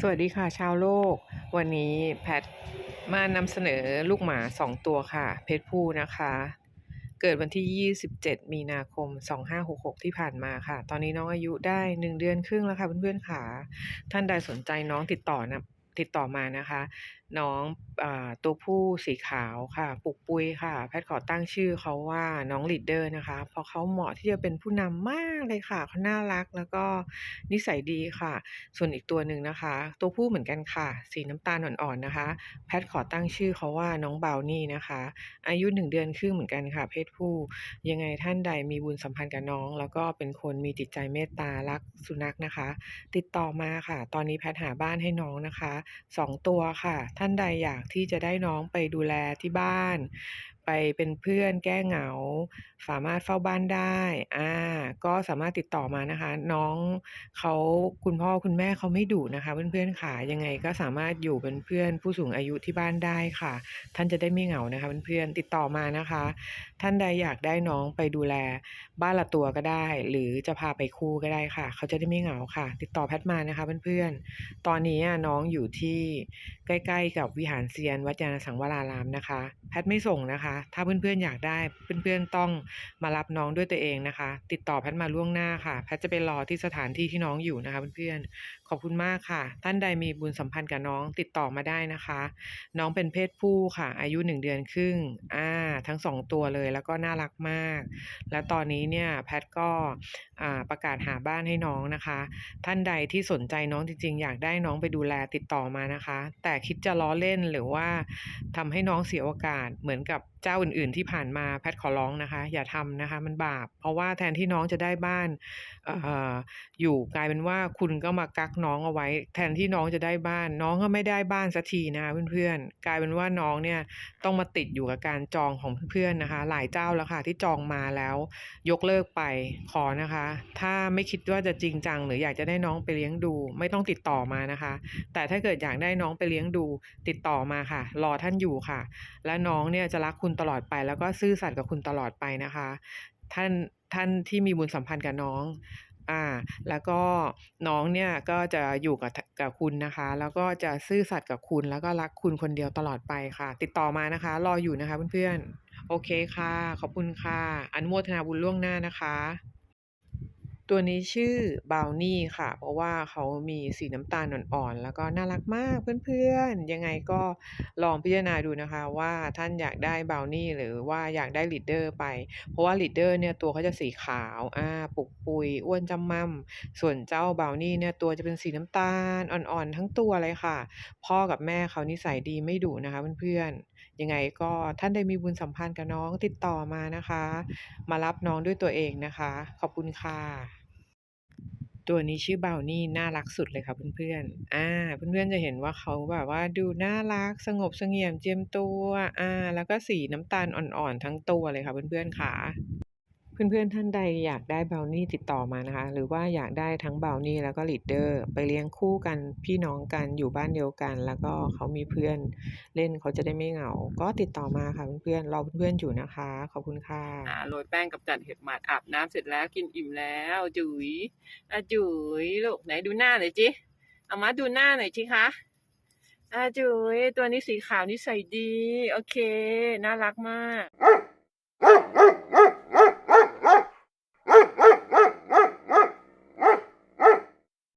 สวัสดีค่ะชาวโลก วันนี้แพทมานำเสนอลูกหมา 2 ตัวค่ะ เพศผู้นะคะ เกิดวันที่ 27 มีนาคม 2566 ที่ผ่านมาค่ะ ตอนนี้น้องอายุได้ 1 เดือนครึ่งแล้วค่ะเพื่อนๆค่ะ ท่านใดสนใจน้องติดต่อนะติดต่อมานะคะ น้องอตัวผู้สีขาวค่ะ ปุกปุยค่ะ แพทย์ขอตั้งชื่อเขาว่าน้องลีดเดอร์นะคะ เพราะเขาเหมาะที่จะเป็นผู้นำมากเลยค่ะเขาน่ารักแล้วก็นิสัยดีค่ะ ส่วนอีกตัวหนึ่งนะคะ ตัวผู้เหมือนกันค่ะ สีน้ำตาลอ่อนๆนะคะ แพทย์ขอตั้งชื่อเขาว่าน้องเบานี่นะคะ อายุ1เดือนครึ่งเหมือนกันค่ะ เพศผู้ ยังไงท่านใดมีบุญสัมพันธ์กับน้อง แล้วก็เป็นคนมีจิตใจเมตตารักสุนัขนะคะ ติดต่อมาค่ะ ตอนนี้แพทย์หาบ้านให้น้องนะคะ2ตัวค่ะท่านานใดอยากที่จะได้น้องไปดูแลที่บ้าน ไปเป็นเพื่อนแก้เหงา สามารถเฝ้าบ้านได้อ่าก็สามารถติดต่อมานะคะ น้องเขาคุณพ่อคุณแม่เขาไม่ดุนะคะ เพื่อนๆค่ะยังไงก็สามารถอยู่เป็นเพื่อนผู้สูงอายุที่บ้านได้ค่ะ ท่านจะได้ไม่เหงานะคะเพื่อนๆติดต่อมานะคะ ท่านใดอยากได้น้องไปดูแล บ้านละตัวก็ได้ หรือจะพาไปคู่ก็ได้ค่ะ เขาจะได้ไม่เหงาค่ะ ติดต่อแพทย์มานะคะเพื่อนๆตอนนี้น้องอยู่ที่ใกล้ ๆ กับวิหารเซียนวัดยานสังวรารามนะคะ แพทย์ไม่ส่งนะคะถ้าเพื่อนๆอยากได้เพื่อนๆต้องมารับน้องด้วยตัวเองนะคะ ติดต่อแพทมาล่วงหน้าค่ะ แพทจะไปรอที่สถานที่ที่น้องอยู่นะคะเพื่อนๆขอบคุณมากค่ะ ท่านใดมีบุญสัมพันธ์กับน้องติดต่อมาได้นะคะ น้องเป็นเพศผู้ค่ะ อายุ1เดือนครึ่งอ่าทั้ง2ตัวเลยแล้วก็น่ารักมาก และตอนนี้เนี่ยแพทก็อ่าประกาศหาบ้านให้น้องนะคะ ท่านใดที่สนใจน้องจริงๆ อยากได้น้องไปดูแลติดต่อมานะคะ แต่คิดจะล้อเล่นหรือว่าทำให้น้องเสียโอกาสเหมือนกับ เจ้าอื่นๆที่ผ่านมาแพทขอร้องนะคะ อย่าทำนะคะ มันบาป เพราะว่าแทนที่น้องจะได้บ้านเอ่ออยู่กลายเป็นว่าคุณก็มากักน้องเอาไว้ แทนที่น้องจะได้บ้าน น้องก็ไม่ได้บ้านสักทีนะคะเพื่อนๆกลายเป็นว่าน้องเนี่ยต้องมาติดอยู่กับการจองของเพื่อนๆนะคะ หลายเจ้าแล้วค่ะที่จองมาแล้ว ยกเลิกไปขอนะคะ ถ้าไม่คิดว่าจะจริงจัง หรืออยากจะได้น้องไปเลี้ยงดู ไม่ต้องติดต่อมานะคะ แต่ถ้าเกิดอยากได้น้องไปเลี้ยงดู ติดต่อมาค่ะ รอท่านอยู่ค่ะ และน้องเนี่ยจะรักคุณตลอดไป แล้วก็ซื่อสัตย์กับคุณตลอดไปนะคะ ท่านท่านที่มีบุญสัมพันธ์กับน้อง อ่า แล้วก็น้องเนี่ยก็จะอยู่กับกับคุณนะคะ แล้วก็จะซื่อสัตย์กับคุณแล้วก็รักคุณคนเดียวตลอดไปค่ะ ติดต่อมานะคะ รออยู่นะคะเพื่อนๆโอเคค่ะ ขอบคุณค่ะ อนุโมทนาบุญล่วงหน้านะคะ ตัวนี้ชื่อบราวนี่ค่ะ เพราะว่าเขามีสีน้ำตาลอ่อนๆ แล้วก็น่ารักมากเพื่อนๆ ยังไงก็ลองพิจารณาดูนะคะ ว่าท่านอยากได้บราวนี่หรือว่าอยากได้ลีดเดอร์ไป เพราะว่าลีดเดอร์เนี่ยตัวเขาจะสีขาวอาปุกปุย อ้วนจำม่ำส่วนเจ้าบราวนี่เนี่ยตัวจะเป็นสีน้ำตาลอ่อนๆ ทั้งตัวเลยค่ะ พ่อกับแม่เขานิสัยดีไม่ดุนะคะเพื่อนๆ ยังไงก็ท่านใดมีบุญสัมพันธ์กับน้องติดต่อมานะคะ มารับน้องด้วยตัวเองนะคะ ขอบคุณค่ะ ตัวนี้ชื่อเบานี่น่ารักสุดเลยค่ะเพื่อนๆ อ่า เพื่อนๆจะเห็นว่าเขาแบบว่าดูน่ารักสงบเสงี่ยมเจียมตัว อ่า แล้วก็สีน้ำตาลอ่อนๆทั้งตัวเลยค่ะเพื่อนๆค่ะ เพื่อนๆท่านใดอยากได้บราวนี่ติดต่อมานะคะ หรือว่าอยากได้ทั้งบราวนี่แล้วก็ลีดเดอร์ไปเลี้ยงคู่กันพี่น้องกันอยู่บ้านเดียวกัน แล้วก็เขามีเพื่อนเล่นเขาจะได้ไม่เหงา ก็ติดต่อมาค่ะเพื่อนๆรอเพื่อนๆอยู่นะคะ ขอบคุณค่ะโรยแป้งกับจัดเห็บหมัดอาบน้ำเสร็จแล้วกินอิ่มแล้วจุ๋ยอะจุ๋ยลูกไหนดูหน้าหน่อยจิเอามาดูหน้าหน่อยจิคะอะจุ๋ยตัวนี้สีขาวนิสัยดี โอเค น่ารักมาก